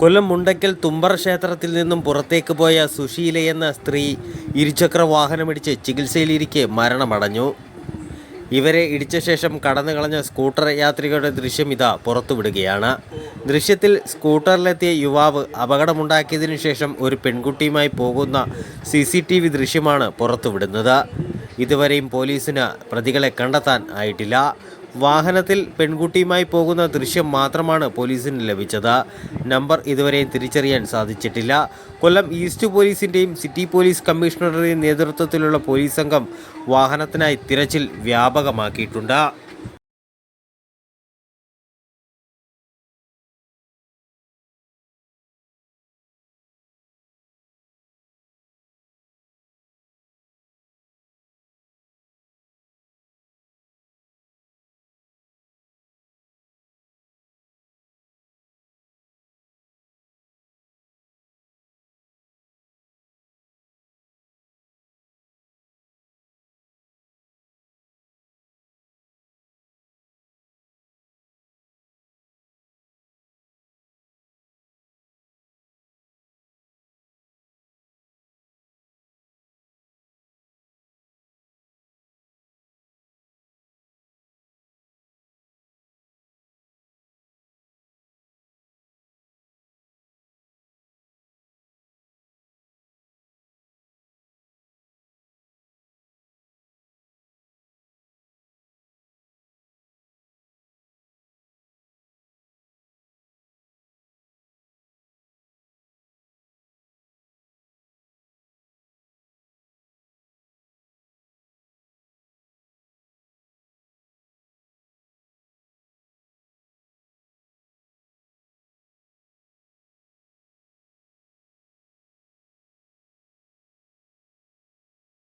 കൊല്ലം മുണ്ടയ്ക്കൽ തുമ്പർ ക്ഷേത്രത്തിൽ നിന്നും പുറത്തേക്ക് പോയ സുശീല എന്ന സ്ത്രീ ഇരുചക്ര വാഹനമിടിച്ച് ചികിത്സയിലിരിക്കെ മരണമടഞ്ഞു. ഇവരെ ഇടിച്ച ശേഷം കടന്നു കളഞ്ഞ സ്കൂട്ടർ യാത്രികരുടെ ദൃശ്യം ഇതാ പുറത്തുവിടുകയാണ്. ദൃശ്യത്തിൽ സ്കൂട്ടറിലെത്തിയ യുവാവ് അപകടമുണ്ടാക്കിയതിനു ശേഷം ഒരു പെൺകുട്ടിയുമായി പോകുന്ന സി സി ടി വി ദൃശ്യമാണ് പുറത്തുവിടുന്നത്. ഇതുവരെയും പോലീസിന് പ്രതികളെ കണ്ടെത്താൻ ആയിട്ടില്ല. വാഹനത്തിൽ പെൺകുട്ടിയുമായി പോകുന്ന ദൃശ്യം മാത്രമാണ് പോലീസിന് ലഭിച്ചത്. നമ്പർ ഇതുവരെയും തിരിച്ചറിയാൻ സാധിച്ചിട്ടില്ല. കൊല്ലം ഈസ്റ്റ് പോലീസിന്റെയും സിറ്റി പോലീസ് കമ്മീഷണറുടെയും നേതൃത്വത്തിലുള്ള പോലീസ് സംഘം വാഹനത്തിനായി തിരച്ചിൽ വ്യാപകമാക്കിയിട്ടുണ്ട്.